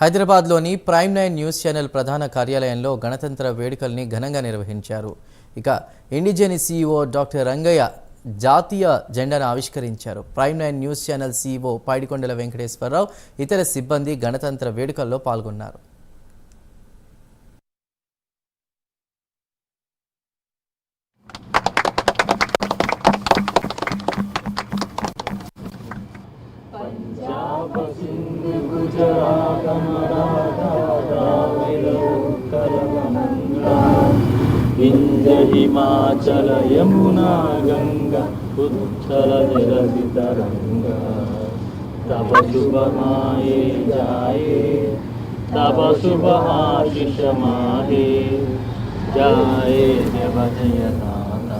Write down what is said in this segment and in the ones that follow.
హైదరాబాద్లోని prime nine news channel ప్రధాన కార్యాలయంలో గణతంత్ర వేడుకల్ని ఘనంగా నిర్వహించారు. ఇక ఇండిజెని సీఈఓ డాక్టర్ రంగయ్య జాతీయ జెండాను ఆవిష్కరించారు. Prime nine news channel CEO Paidikondala Venkateswararao ఇతర సిబ్బంది గణతంత్ర వేడుకల్లో పాల్గొన్నారు. వింద హిమాచల యమునా గంగ ఉత్తర జలసి తరంగా తవ శుభ జాయే తవ శుభ ఆశిషమాహే జాయే జవ జయ నాథ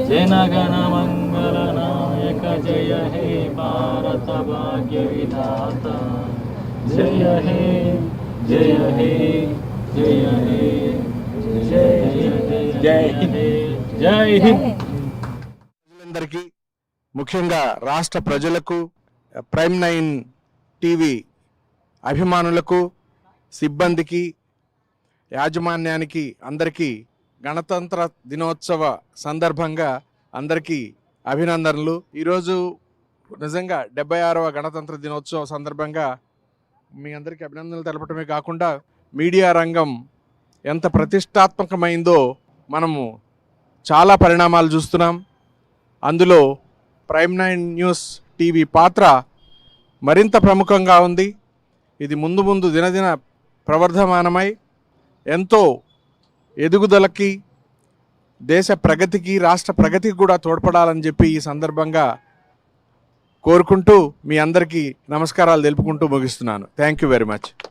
జనగణ మంగళనా నాయక జయ హే భారత భాగ్య విధాత జయ హే జయ హే జయ హే జై హింద్ జై హింద్ ప్రజలందరికీ ముఖ్యంగా రాష్ట్ర ప్రజలకు ప్రైమ్ నైన్ టీవీ అభిమానులకు సిబ్బందికి యాజమాన్యానికి అందరికీ గణతంత్ర దినోత్సవ సందర్భంగా అందరికీ అభినందనలు. ఈరోజు నిజంగా డెబ్బై ఆరవ గణతంత్ర దినోత్సవ సందర్భంగా మీ అందరికీ అభినందనలు తెలపడమే కాకుండా మీడియా రంగం ఎంత ప్రతిష్టాత్మకమైందో మనము చాలా పరిణామాలు చూస్తున్నాం. అందులో ప్రైమ్ నైన్ న్యూస్ టీవీ పాత్ర మరింత ప్రముఖంగా ఉంది. ఇది ముందు ముందు దినదిన ప్రవర్ధమానమై ఎంతో ఎదుగుదలకి దేశ ప్రగతికి రాష్ట్ర ప్రగతికి కూడా తోడ్పడాలని చెప్పి ఈ సందర్భంగా కోరుకుంటూ మీ అందరికీ నమస్కారాలు తెలుపుకుంటూ ముగిస్తున్నాను. Thank you very much